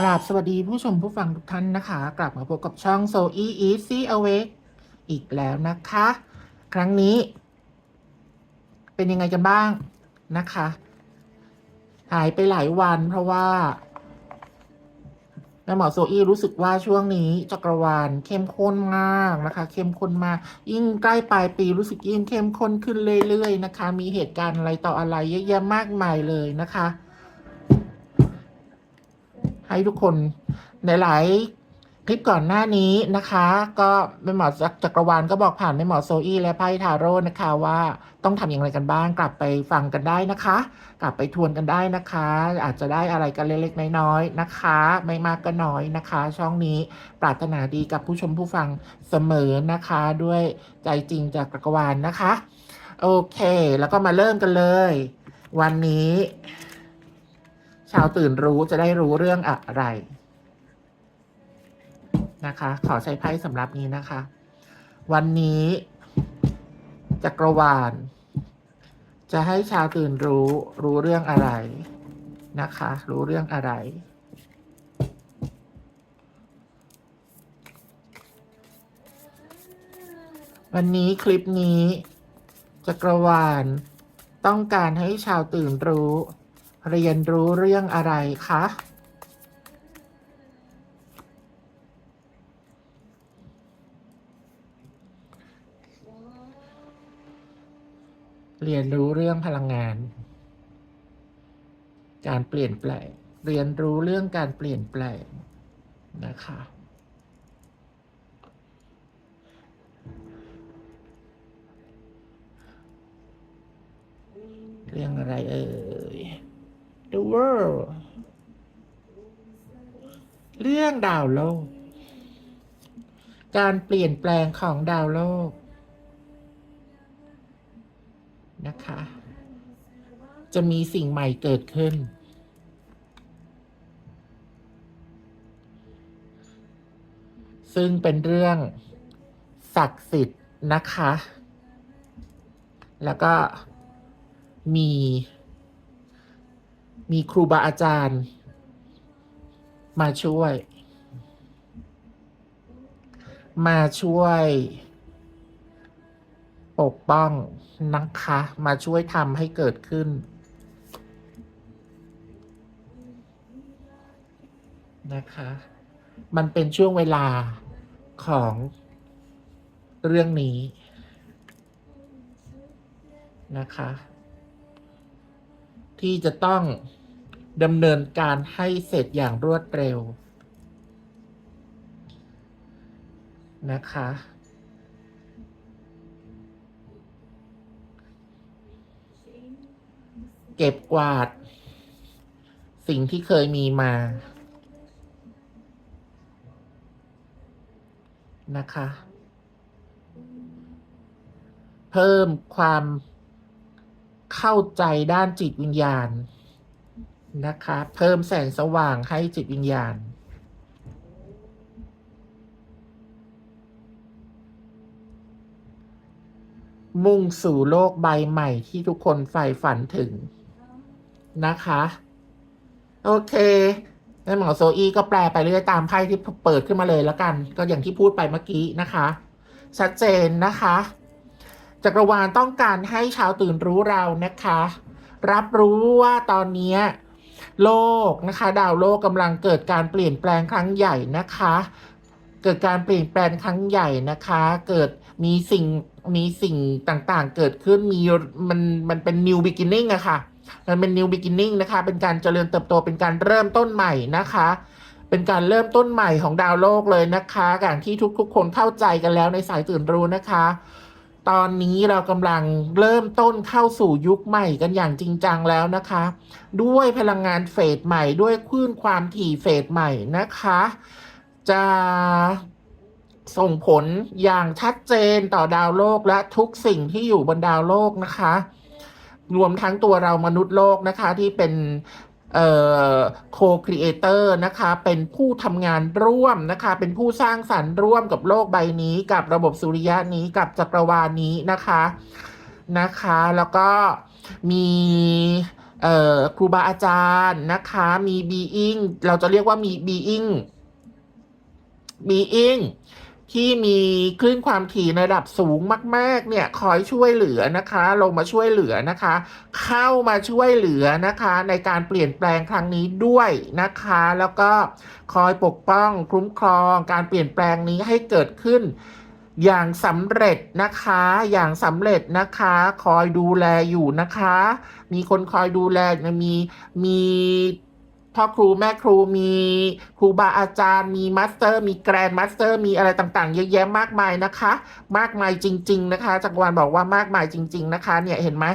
กราบสวัสดีผู้ชมผู้ฟังทุกท่านนะคะ กลับมาพบกับช่อง So e a s y Awake อีกแล้วนะคะ ครั้งนี้ เป็นยังไงกันบ้างนะคะ หายไปหลายวันเพราะว่าแม่หมอโซอี้รู้สึกว่าช่วงนี้จักรวาลเข้มข้นมากนะคะ เข้มข้นมาก ยิ่งใกล้ปลายปีรู้สึกยิ่งเข้มข้นขึ้นเรื่อยๆนะคะ มีเหตุการณ์อะไรต่ออะไรเยอะแยะมากมายเลยนะคะ ให้ทุกคนในหลายคลิปก่อนหน้านี้นะคะ ก็แม่หมอจักรวาลก็บอกผ่านแม่หมอโซอี้และไพ่ทาโร่นะคะว่าต้องทำอย่างไรกันบ้าง กลับไปฟังกันได้นะคะ กลับไปทวนกันได้นะคะ อาจจะได้อะไรกันเล็กๆน้อยๆนะคะ ไม่มากก็น้อยนะคะ ช่องนี้ปรารถนาดีกับผู้ชมผู้ฟังเสมอนะคะ ด้วยใจจริงจากจักรวาลนะคะ โอเค แล้วก็มาเริ่มกันเลย วันนี้าวตื่นรู้จะได้รู้เรื่องอะไรนะคะ ขอใช้ไพ่สำหรับนี้นะคะ วันนี้ จักรวาล จะให้ชาวตื่นรู้รู้เรื่องอะไรนะคะ รู้เรื่องอะไรวันนี้คลิปนี้จักรวาล ต้องการให้ชาวตื่นรู้ เรียนรู้เรื่องอะไรคะ เรียนรู้เรื่องพลังงาน การเปลี่ยนแปลง เรียนรู้เรื่องการเปลี่ยนแปลงนะคะเรื่องอะไรเอ่ย The World เรื่องดาวโลก การเปลี่ยนแปลงของดาวโลก นะคะ จะมีสิ่งใหม่เกิดขึ้น ซึ่งเป็นเรื่องศักดิ์สิทธิ์นะคะ แล้วก็มี มีครูบาอาจารย์ มาช่วย มาช่วย ปกป้องนะคะ มาช่วยทำให้เกิดขึ้นนะคะ มันเป็นช่วงเวลาของเรื่องนี้นะคะ ที่จะต้องดำเนินการให้เสร็จอย่างรวดเร็ว นะคะ เก็บกวาด สิ่งที่เคยมีมา นะคะ เพิ่มความ เข้าใจด้านจิตวิญญาณนะคะ เพิ่มแสงสว่างให้จิตวิญญาณ มุ่งสู่โลกใบใหม่ที่ทุกคนใฝ่ฝันถึงนะคะ โอเคแม่หมอโซอีก็แปลไปเรื่อยตามไพ่ที่เปิดขึ้นมาเลยแล้วกัน ก็อย่างที่พูดไปเมื่อกี้นะคะ ชัดเจนนะคะ จักรวาลต้องการให้ชาวตื่นรู้เรานะคะ รับรู้ว่าตอนนี้โลกนะคะ ดาวโลกกำลังเกิดการเปลี่ยนแปลงครั้งใหญ่นะคะ เกิดการเปลี่ยนแปลงครั้งใหญ่นะคะ เกิดมีสิ่งมีสิ่งต่างๆ เกิดขึ้นมีมันมันเป็น new beginning อะค่ะ มันเป็น new beginning นะคะ เป็นการเจริญเติบโตเป็นการเริ่มต้นใหม่นะคะเป็นการเริ่มต้นใหม่ของดาวโลกเลยนะคะอย่างที่ทุกๆคนเข้าใจกันแล้วในสายตื่นรู้นะคะ ตอนนี้เรากำลังเริ่มต้นเข้าสู่ยุคใหม่กันอย่างจริงจังแล้วนะคะ ด้วยพลังงานเฟสใหม่ด้วยคลื่นความถี่เฟสใหม่นะคะ จะส่งผลอย่างชัดเจนต่อดาวโลกและทุกสิ่งที่อยู่บนดาวโลกนะคะ รวมทั้งตัวเรามนุษย์โลกนะคะที่เป็น โคครีเอเตอร์นะคะ เป็นผู้ทำงานร่วมนะคะ เป็นผู้สร้างสรรค์ร่วมกับโลกใบนี้ กับระบบสุริยะนี้กับจักรวาลนี้นะคะนะคะ แล้วก็มีครูบาอาจารย์นะคะ มี being เราจะเรียกว่ามี being being ที่มีคลื่นความถี่ในระดับสูงมาก ๆ เนี่ยคอยช่วยเหลือนะคะลงมาช่วยเหลือนะคะ เข้ามาช่วยเหลือนะคะ ในการเปลี่ยนแปลงครั้งนี้ด้วยนะคะ แล้วก็คอยปกป้องคุ้มครองการเปลี่ยนแปลงนี้ให้เกิดขึ้นอย่างสำเร็จนะคะ อย่างสำเร็จนะคะ คอยดูแลอยู่นะคะ มีคนคอยดูแล มี มี พ่อครูแม่ครูมีครูบาอาจารย์มีมาสเตอร์ มีแกรนด์มาสเตอร์ มีอะไรต่างๆ เยอะแยะมากมายนะคะ มากมายจริง ๆ นะคะจักรวาลบอกว่ามากมายจริง ๆ นะคะ เนี่ยเห็นไหม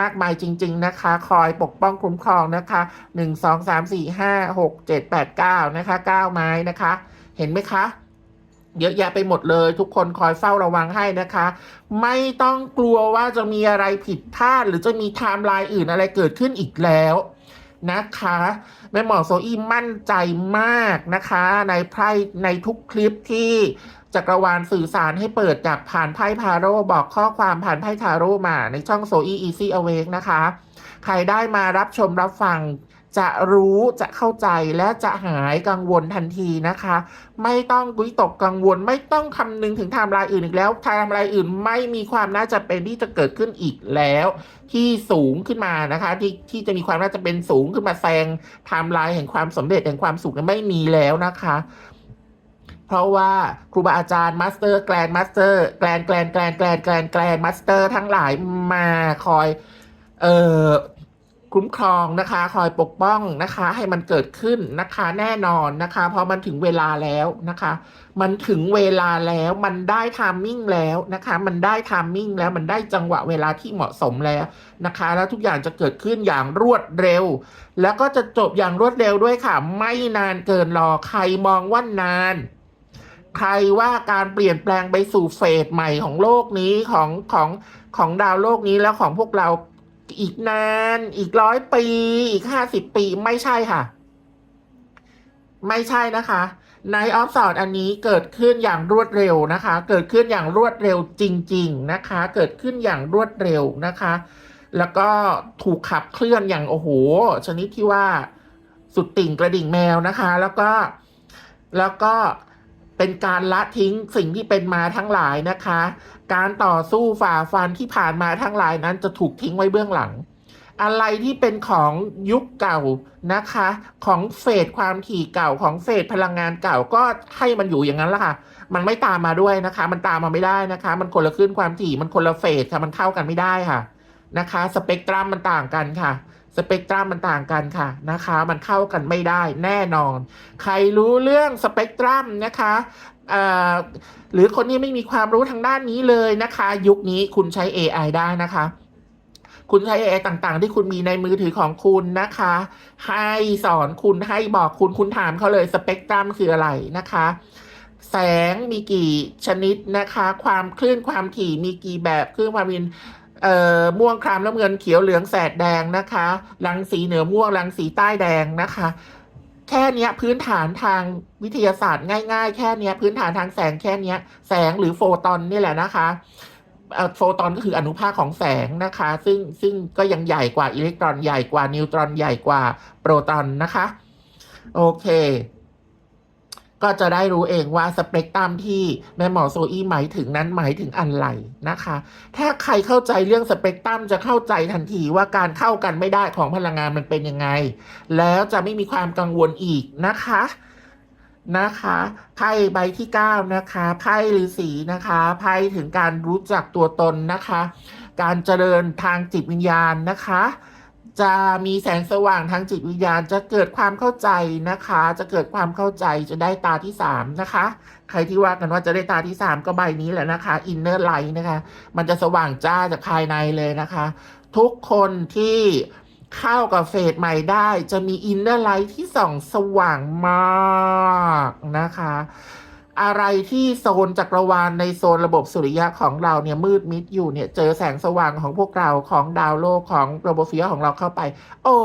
มากมายจริง ๆ นะคะ คอยปกป้องคุ้มครองนะคะหนึ่งสองสามสี่ห้าหกเจ็ดแปดเก้านะคะเก้าไม้นะคะ เห็นไหมคะเยอะแยะไปหมดเลยทุกคนคอยเฝ้าระวังให้นะคะ ไม่ต้องกลัวว่าจะมีอะไรผิดพลาด หรือจะมีไทม์ไลน์อื่นอะไรเกิดขึ้นอีกแล้ว นะคะ แม่หมอโซอี้มั่นใจมากนะคะ ในไพ่ในทุกคลิปที่จักรวาลสื่อสารให้เปิดจากผ่านไพ่พาโร่บอกข้อความผ่านไพ่ทาโร่มาในช่องโซอี้อีซี่อเวกนะคะ ใครได้มารับชมรับฟัง จะรู้จะเข้าใจและจะหายกังวลทันทีนะคะ ไม่ต้องวิตกกังวล ไม่ต้องคำนึงถึงไทม์ไลน์อื่นอีกแล้วไทม์ไลน์อื่นไม่มีความน่าจะเป็นที่จะเกิดขึ้นอีกแล้ว ที่สูงขึ้นมานะคะ ที่ที่จะมีความน่าจะเป็นสูงขึ้นมาแซงไทม์ไลน์แห่งความสำเร็จแห่งความสุขไม่มีแล้วนะคะเพราะว่าครูบาอาจารย์มาสเตอร์แกรนมาสเตอร์แกรนแกรนแกรนแกรนแกรนแกรนมาสเตอร์ทั้งหลายมาคอยเอ่อ คุ้มครองนะคะ คอยปกป้องนะคะ ให้มันเกิดขึ้นนะคะแน่นอนนะคะ เพราะมันถึงเวลาแล้วนะคะ มันถึงเวลาแล้วมันได้ทามมิ่งแล้วนะคะ มันได้ทามมิ่งแล้วมันได้จังหวะเวลาที่เหมาะสมแล้วนะคะ แล้วทุกอย่างจะเกิดขึ้นอย่างรวดเร็ว แล้วก็จะจบอย่างรวดเร็วด้วยค่ะ ไม่นานเกินรอใครมองว่านานใครว่าการเปลี่ยนแปลงไปสู่เฟสใหม่ของโลกนี้ของของของดาวโลกนี้แล้วของพวกเรา อีกนาน อีกร้อยปี อีกห้าสิบปีไม่ใช่ค่ะ ไม่ใช่นะคะในออฟสอดอันนี้เกิดขึ้นอย่างรวดเร็วนะคะ เกิดขึ้นอย่างรวดเร็วจริง ๆนะคะ เกิดขึ้นอย่างรวดเร็วนะคะ แล้วก็ถูกขับเคลื่อนอย่างโอ้โห ชนิดที่ว่าสุดติ่งกระดิ่งแมวนะคะ แล้วก็แล้วก็ เป็นการละทิ้งสิ่งที่เป็นมาทั้งหลายนะคะ การต่อสู้ฝ่าฟันที่ผ่านมาทั้งหลายนั้นจะถูกทิ้งไว้เบื้องหลัง อะไรที่เป็นของยุคเก่านะคะ ของเฟสความถี่เก่าของเฟสพลังงานเก่าก็ให้มันอยู่อย่างนั้นละค่ะ มันไม่ตามมาด้วยนะคะ มันตามมาไม่ได้นะคะ มันคนละคลื่นความถี่มันคนละเฟสค่ะมันเข้ากันไม่ได้ค่ะนะคะ สเปกตรัมมันต่างกันค่ะ สเปกตรัมมันต่างกันค่ะนะคะ มันเข้ากันไม่ได้แน่นอน ใครรู้เรื่องสเปกตรัมนะคะหรือคนที่ไม่มีความรู้ทางด้านนี้เลยนะคะ ยุคนี้คุณใช้ AI ได้นะคะ คุณใช้ AI ต่างๆ ที่คุณมีในมือถือของคุณนะคะ ให้สอนคุณให้บอกคุณคุณถามเขาเลยสเปกตรัมคืออะไรนะคะแสงมีกี่ชนิดนะคะ ความคลื่นความถี่มีกี่แบบคลื่นความถี่ เอ่อม่วงครามน้ำเงินเขียวเหลืองแสดแดงนะคะรังสีเหนือม่วงรังสีใต้แดงนะคะ แค่เนี้ยพื้นฐานทางวิทยาศาสตร์ง่าย ๆ แค่เนี้ยพื้นฐานทางแสงแค่เนี้ย แสงหรือโฟตอนนี่แหละนะคะโฟตอนก็คืออนุภาคของแสงนะคะ ซึ่งซึ่งก็ยังใหญ่กว่าอิเล็กตรอนใหญ่กว่านิวตรอนใหญ่กว่าโปรตอนนะคะ โอเค ก็จะได้รู้เองว่าสเปกตรัมที่แม่หมอโซอี้หมายถึงนั้นหมายถึงอะไรนะคะ ถ้าใครเข้าใจเรื่องสเปกตรัมจะเข้าใจทันทีว่าการเข้ากันไม่ได้ของพลังงานมันเป็นยังไง แล้วจะไม่มีความกังวลอีกนะคะนะคะไพ่ใบที่เก้านะคะไพ่ฤาษีนะคะไพ่ถึงการรู้จักตัวตนนะคะ การเจริญทางจิตวิญญาณนะคะ จะมีแสงสว่างทางจิตวิญญาณจะเกิดความเข้าใจนะคะ จะเกิดความเข้าใจจะได้ตาที่สามนะคะ ใครที่ว่ากันว่าจะได้ตาที่สามก็ใบนี้แหละนะคะ inner light นะคะ มันจะสว่างจ้าจากภายในเลยนะคะ ทุกคนที่เข้ากับเฟสใหม่ได้ จะมี inner light ที่ส่องสว่างมากนะคะ อะไรที่โซนจักรวาลในโซนระบบสุริยะของเราเนี่ยมืดมิดอยู่เนี่ย เจอแสงสว่างของพวกเราของดาวโลกของระบบสุริยะของเราเข้าไป โอ้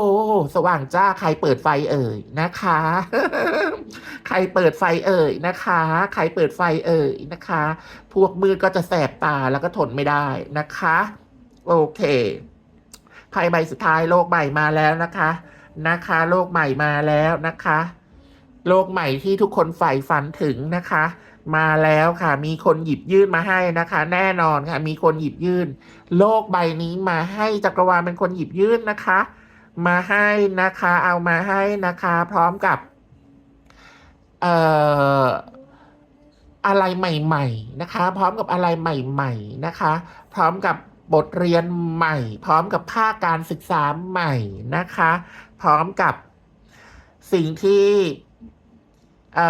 สว่างจ้าใครเปิดไฟเอ่ยนะคะ ใครเปิดไฟเอ่ยนะคะ ใครเปิดไฟเอ่ยนะคะ พวกมืดก็จะแสบตาแล้วก็ทนไม่ได้นะคะ โอเคไพ่ใบสุดท้ายโลกใหม่มาแล้วนะคะ นะคะ โลกใหม่มาแล้วนะคะ โลกใหม่ที่ทุกคนใฝ่ฝันถึงนะคะ มาแล้วค่ะ มีคนหยิบยื่นมาให้นะคะ แน่นอนค่ะ มีคนหยิบยื่น โลกใบนี้มาให้จักรวาลเป็นคนหยิบยื่นนะคะ มาให้นะคะ เอามาให้นะคะ พร้อมกับ เอ่ออะไรใหม่ๆนะคะ พร้อมกับอะไรใหม่ๆนะคะ พร้อมกับบทเรียนใหม่ พร้อมกับภาคการศึกษาใหม่นะคะ พร้อมกับสิ่งที่ เอ่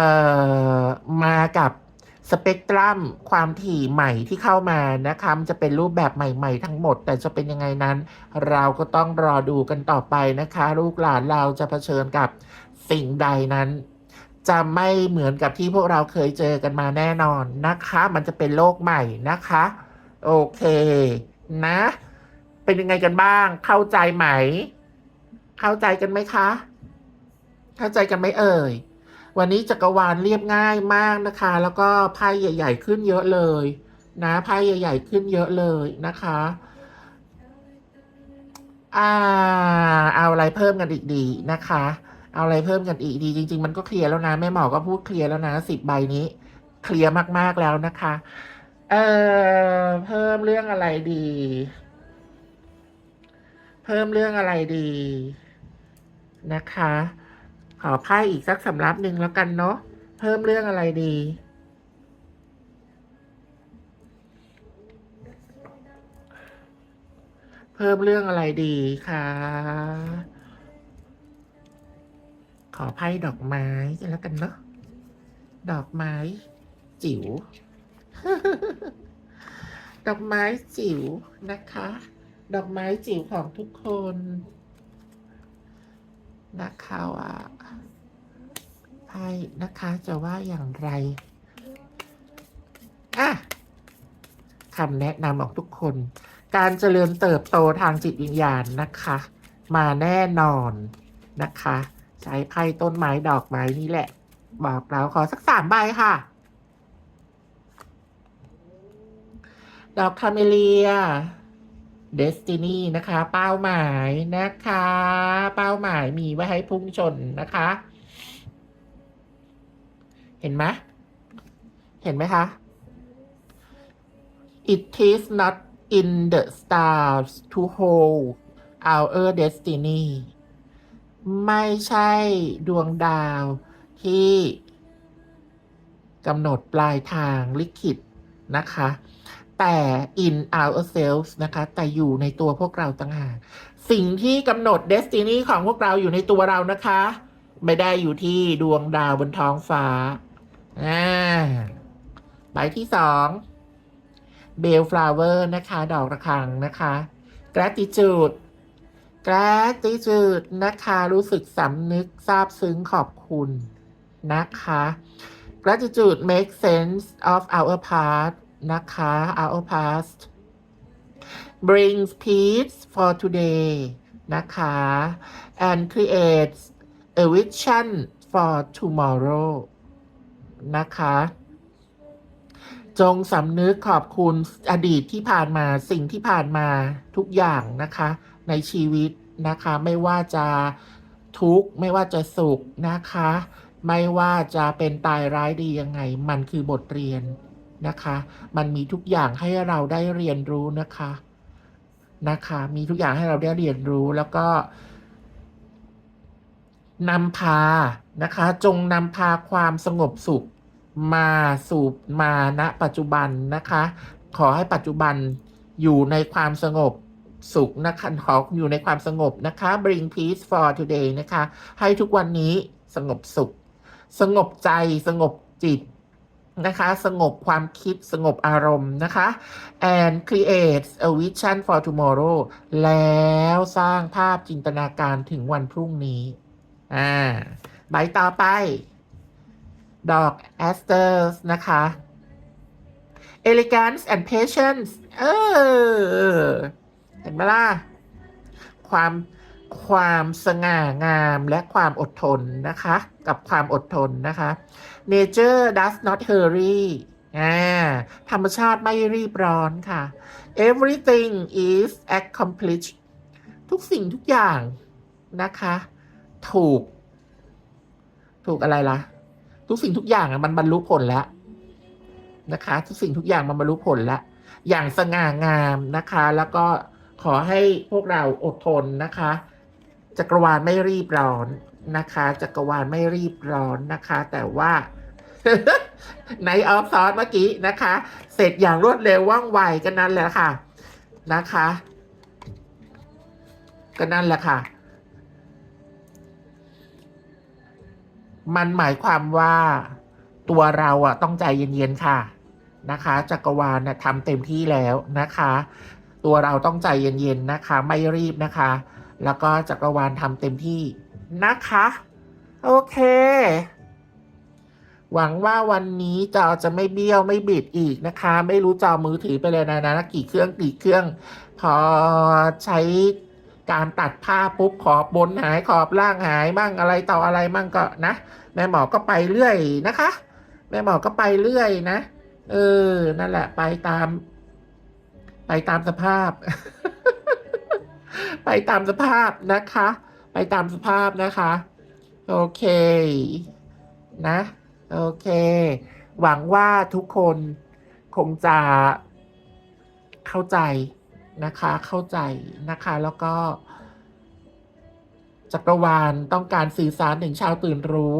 อมากับสเปกตรัมความถี่ใหม่ที่เข้ามานะคะมันจะเป็นรูปแบบใหม่ ๆ ทั้งหมด แต่จะเป็นยังไงนั้น เราก็ต้องรอดูกันต่อไปนะคะ ลูกหลานเราจะเผชิญกับสิ่งใดนั้น จะไม่เหมือนกับที่พวกเราเคยเจอกันมาแน่นอนนะคะ มันจะเป็นโลกใหม่นะคะ โอเค นะ เป็นยังไงกันบ้าง เข้าใจไหม เข้าใจกันไหมคะ เข้าใจกันไหมเอ่ย วันนี้จักรวาลเรียบง่ายมากนะคะ แล้วก็ไพ่ใหญ่ ๆ ขึ้นเยอะเลยนะไพ่ใหญ่ ๆ ขึ้นเยอะเลยนะคะอ่าเอาอะไรเพิ่มกันอีกดีนะคะ เอาอะไรเพิ่มกันอีกดี จริง ๆ มันก็เคลียร์แล้วนะแม่หมอก็พูดเคลียร์แล้วนะสิบใบนี้ เคลียร์มากๆแล้วนะคะ เอ่อเพิ่มเรื่องอะไรดี เพิ่มเรื่องอะไรดีนะคะ ขอไพ่อีกสักสำรับหนึ่งแล้วกันเนาะเพิ่มเรื่องอะไรดี เพิ่มเรื่องอะไรดีคะขอไพ่ดอกไม้กันแล้วกันเนาะดอกไม้ จิ๋วดอกไม้จิ๋วนะคะ ดอกไม้จิ๋วของทุกคน นะคะว่าไพ่นะคะจะว่าอย่างไรอะคำแนะนำของทุกคน การเจริญเติบโตทางจิตวิญญาณนะคะ มาแน่นอนนะคะ ใช้ไพ่ต้นไม้ดอกไม้นี่แหละ บอกเราขอสักสามใบค่ะ ดอกคาเมเลีย เดสตินีนะคะ เป้าหมายนะคะ เป้าหมายมีไว้ให้พุ่งชนนะคะ เห็นไหมเห็นไหมคะ It is not in the stars to hold our destiny ไม่ใช่ดวงดาวที่กำหนดปลายทางลิขิตนะคะ แต่ in ourselves นะคะ แต่อยู่ในตัวพวกเราต่างหากสิ่งที่กำหนด destiny ของพวกเราอยู่ในตัวเรานะคะ ไม่ได้อยู่ที่ดวงดาวบนท้องฟ้าอ่าใบที่สอง bell flower นะคะ ดอกระฆังนะคะ gratitude gratitude นะคะ รู้สึกสำนึกซาบซึ้งขอบคุณนะคะ gratitude make sense of our past นะคะ our past brings peace for today นะคะ and creates a vision for tomorrow นะคะ จงสำนึกขอบคุณอดีตที่ผ่านมาสิ่งที่ผ่านมาทุกอย่างนะคะ ในชีวิตนะคะ ไม่ว่าจะทุกข์ไม่ว่าจะสุขนะคะ ไม่ว่าจะเป็นตายร้ายดียังไง มันคือบทเรียน นะคะ มันมีทุกอย่างให้เราได้เรียนรู้นะคะนะคะ มีทุกอย่างให้เราได้เรียนรู้แล้วก็นำพานะคะ จงนำพาความสงบสุขมาสู่มาณปัจจุบันนะคะ ขอให้ปัจจุบันอยู่ในความสงบสุขนะคะขออยู่ในความสงบนะคะ bring peace for today นะคะ ให้ทุกวันนี้สงบสุข สงบใจสงบจิต นะคะ สงบความคิดสงบอารมณ์นะคะ and create a vision for tomorrow แล้วสร้างภาพจินตนาการถึงวันพรุ่งนี้ อ่า ใบต่อไป ดอก asters นะคะ elegance and patience เออ เห็นไหมล่ะ ความ ความสง่างามและความอดทนนะคะ กับความอดทนนะคะ nature does not hurry ธรรมชาติไม่รีบร้อนค่ะ everything is accomplished ทุกสิ่งทุกอย่างนะคะ ถูก ถูกอะไรล่ะ ทุกสิ่งทุกอย่างมันบรรลุผลแล้วนะคะ ทุกสิ่งทุกอย่างมันบรรลุผลแล้วอย่างสง่างามนะคะ แล้วก็ขอให้พวกเราอดทนนะคะ จักรวาลไม่รีบร้อนนะคะ จักรวาลไม่รีบร้อนนะคะ แต่ว่าในออฟซอสเมื่อกี้นะคะ เสร็จอย่างรวดเร็วว่องไวกันนั้นแหละค่ะนะคะก็นั่นแหละค่ะ มันหมายความว่าตัวเราอะต้องใจเย็นๆค่ะนะคะจักรวาลนะทำเต็มที่แล้วนะคะ ตัวเราต้องใจเย็นๆนะคะ ไม่รีบนะคะ แล้วก็จักรวาลทำเต็มที่นะคะ โอเค หวังว่าวันนี้จอจะไม่เบี้ยวไม่บิดอีกนะคะ ไม่รู้จอมือถือไปเลยนะนะกี่เครื่องกี่เครื่อง พอใช้การตัดผ้าปุ๊บขอบบนหายขอบล่างหายมั่งอะไรต่ออะไรมั่งก็นะแม่หมอก็ไปเรื่อยนะคะ แม่หมอก็ไปเรื่อยนะ เออ นั่นแหละ ไปตาม ไปตามสภาพ ไปตามสภาพนะคะ ไปตามสภาพนะคะ โอเคนะ โอเค หวังว่าทุกคนคงจะเข้าใจนะคะ เข้าใจนะคะ แล้วก็จักรวาลต้องการสื่อสารถึงชาวตื่นรู้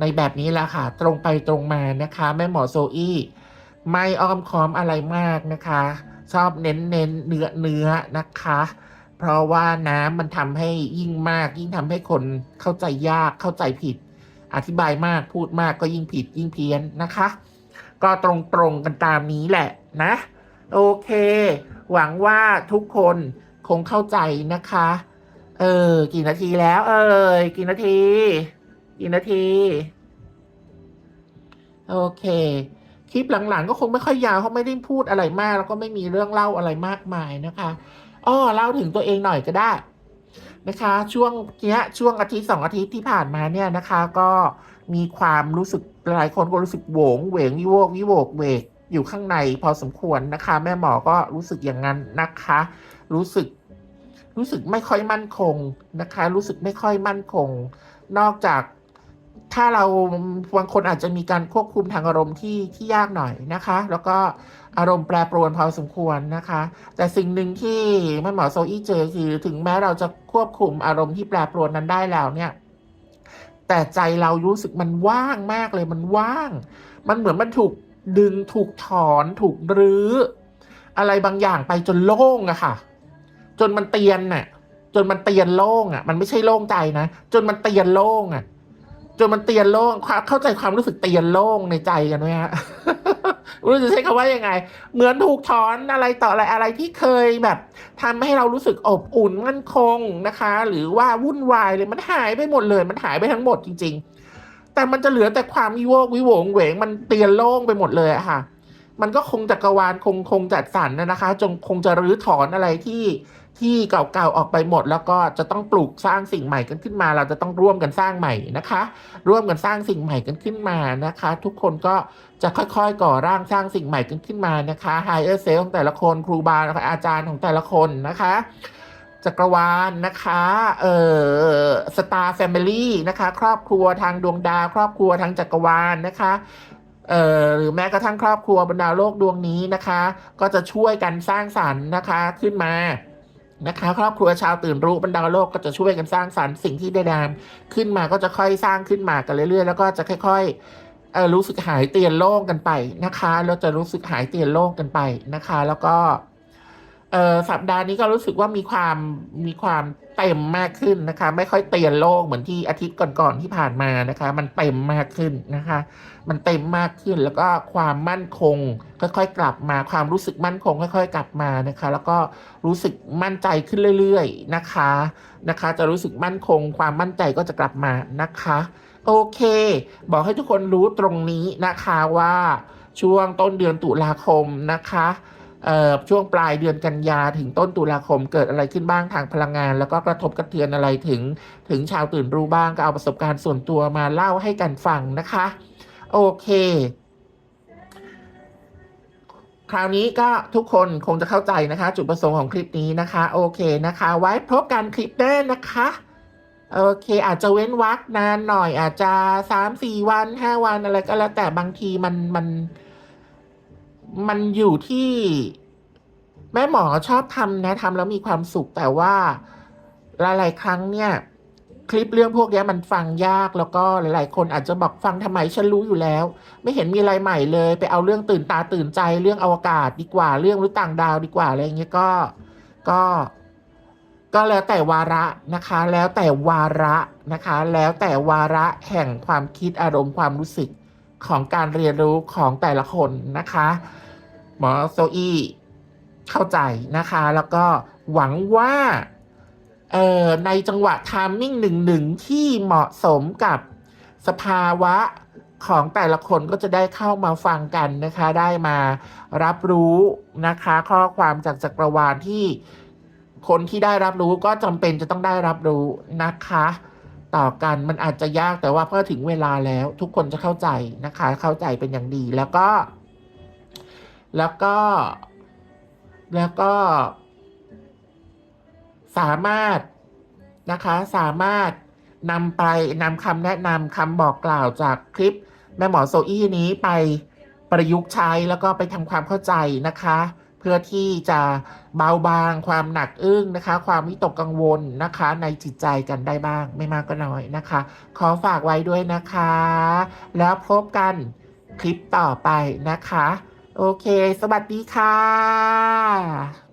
ในแบบนี้แหละค่ะ ตรงไปตรงมานะคะ แม่หมอโซอี้ไม่อ้อมค้อมอะไรมากนะคะ ชอบเน้นเน้นเนื้อเนื้อนะคะ เพราะว่าน้ำมันทำให้ยิ่งมาก ยิ่งทำให้คนเข้าใจยากเข้าใจผิด อธิบายมากพูดมากก็ยิ่งผิดยิ่งเพี้ยนนะคะ ก็ตรงตรงกันตามนี้แหละนะ โอเค หวังว่าทุกคนคงเข้าใจนะคะ เออ กี่นาทีแล้ว เอ่ยกี่นาที กี่นาที โอเคคลิปหลังๆก็คงไม่ค่อยยาวเพราะไม่ได้พูดอะไรมาก แล้วก็ไม่มีเรื่องเล่าอะไรมากมายนะคะ อ้อเล่าถึงตัวเองหน่อยก็ได้นะคะช่วงเนี้ยช่วงอาทิตย์สองอาทิตย์ที่ผ่านมาเนี่ยนะคะก็มีความรู้สึกหลายคนก็รู้สึกโหวงเหวงวิโวกวิโวกเวกอยู่ข้างในพอสมควรนะคะ แม่หมอก็รู้สึกอย่างนั้นนะคะ รู้สึกรู้สึกไม่ค่อยมั่นคงนะคะ รู้สึกไม่ค่อยมั่นคง นอกจาก ถ้าเราบางคนอาจจะมีการควบคุมทางอารมณ์ที่ที่ยากหน่อยนะคะ แล้วก็อารมณ์แปรปรวนพอสมควรนะคะ แต่สิ่งหนึ่งที่แม่หมอโซอี้เจอคือ ถึงแม้เราจะควบคุมอารมณ์ที่แปรปรวนนั้นได้แล้วเนี่ย แต่ใจเรารู้สึกมันว่างมากเลยมันว่าง มันเหมือนมันถูกดึงถูกถอนถูกรื้อ อะไรบางอย่างไปจนโล่งอะค่ะ จนมันเตียนน่ะ จนมันเตียนโล่งอะมันไม่ใช่โล่งใจนะ จนมันเตียนโล่งอะ จนมันเตียนโล่งความเข้าใจความรู้สึกเตียนโล่งในใจกันไหมฮะไม่รู้จะใช้คำว่ายังไง เหมือนถูกถอนอะไรต่ออะไรอะไรที่เคยแบบทำให้เรารู้สึกอบอุ่นมั่นคงนะคะ หรือว่าวุ่นวายเลยมันหายไปหมดเลย มันหายไปทั้งหมดจริง ๆ แต่มันจะเหลือแต่ความวิโวกวิโวงเหวงมันเตียนโล่งไปหมดเลยอะค่ะ มันก็คงจักรวาลคงคงจัดสรรนะนะคะ จงคงจะรื้อถอนอะไรที่ ที่เก่าๆออกไปหมด แล้วก็จะต้องปลูกสร้างสิ่งใหม่กันขึ้นมา เราจะต้องร่วมกันสร้างใหม่นะคะ ร่วมกันสร้างสิ่งใหม่กันขึ้นมานะคะ ทุกคนก็จะค่อยๆ ก่อร่างสร้างสิ่งใหม่กันขึ้นมานะคะไฮเออร์เซลของแต่ละคนครูบาอาจารย์ของแต่ละคนนะคะจักรวาลนะคะ เอ่อ สตาร์แฟมิลี่นะคะ ครอบครัวทางดวงดาว ครอบครัวทางจักรวาลนะคะ เอ่อ หรือแม้กระทั่งครอบครัวบรรดาโลกดวงนี้นะคะ ก็จะช่วยกันสร้างสรรค์นะคะขึ้นมา นะคะ ครอบครัวชาวตื่นรู้บรรดาโลกก็จะช่วยกันสร้างสรรค์สิ่งที่ได้ดามขึ้นมาก็จะค่อยสร้างขึ้นมากันเรื่อยๆ แล้วก็จะค่อยๆเออรู้สึกหายเตียนโล่งกันไปนะคะ เราจะรู้สึกหายเตียนโล่งกันไปนะคะ แล้วก็ เออสัปดาห์นี้ก็รู้สึกว่ามีความมีความเต็มมากขึ้นนะคะ ไม่ค่อยเตียนโล่งเหมือนที่อาทิตย์ก่อนๆที่ผ่านมานะคะ มันเต็มมากขึ้นนะคะ มันเต็มมากขึ้นแล้วก็ความมั่นคง ค่อยๆกลับมาความรู้สึกมั่นคง ค่อย ๆ กลับมานะคะ แล้วก็รู้สึกมั่นใจขึ้นเรื่อย ๆนะคะนะคะ จะรู้สึกมั่นคง ความมั่นใจก็จะกลับมานะคะโอเค บอกให้ทุกคนรู้ตรงนี้นะคะว่าช่วงต้นเดือนตุลาคมนะคะ ช่วงปลายเดือนกันยาถึงต้นตุลาคมเกิดอะไรขึ้นบ้างทางพลังงาน แล้วก็กระทบกระเทือนอะไรถึง ถึงชาวตื่นรู้บ้างก็เอาประสบการณ์ส่วนตัวมาเล่าให้กันฟังนะคะ โอเค คราวนี้ก็ทุกคนคงจะเข้าใจนะคะ จุดประสงค์ของคลิปนี้นะคะ โอเคนะคะ ไว้พบกันคลิปหน้านะคะโอเค อาจจะเว้นวรรคนานหน่อยอาจจะสามสี่วันห้าวันอะไรก็แล้วแต่บางทีมันมัน มันอยู่ที่ แม่หมอชอบทำนะทำแล้วมีความสุขแต่ว่าหลายๆครั้งเนี่ย คลิปเรื่องพวกนี้มันฟังยากแล้วก็หลาย ๆ คนอาจจะบอกฟังทำไมฉันรู้อยู่แล้ว ไม่เห็นมีอะไรใหม่เลย ไปเอาเรื่องตื่นตาตื่นใจเรื่องอวกาศดีกว่าเรื่องมนุษย์ต่างดาวดีกว่าอะไรเงี้ยก็ก็ ก็แล้วแต่วาระนะคะ แล้วแต่วาระนะคะ แล้วแต่วาระแห่งความคิดอารมณ์ความรู้สึกของการเรียนรู้ของแต่ละคนนะคะ หมอโซอี้เข้าใจนะคะ แล้วก็หวังว่าเอ่อในจังหวะทามมิ่งหนึ่งหนึ่งที่เหมาะสมกับสภาวะของแต่ละคนก็จะได้เข้ามาฟังกันนะคะ ได้มารับรู้นะคะ ข้อความจากจักรวาลที่คนที่ได้รับรู้ก็จำเป็นจะต้องได้รับรู้นะคะ ต่อกันมันอาจจะยากแต่ว่าเพื่อถึงเวลาแล้วทุกคนจะเข้าใจนะคะ เข้าใจเป็นอย่างดีแล้วก็ แล้วก็แล้วก็ สามารถนะคะสามารถนำไปนำคำแนะนำคำบอกกล่าวจากคลิปแม่หมอโซอี้นี้ไปประยุกต์ใช้แล้วก็ไปทำความเข้าใจนะคะ เพื่อที่จะเบาบางความหนักอึ้งนะคะ ความวิตกกังวลนะคะ ในจิตใจกันได้บ้าง ไม่มากก็น้อยนะคะ ขอฝากไว้ด้วยนะคะ แล้วพบกันคลิปต่อไปนะคะ โอเค สวัสดีค่ะ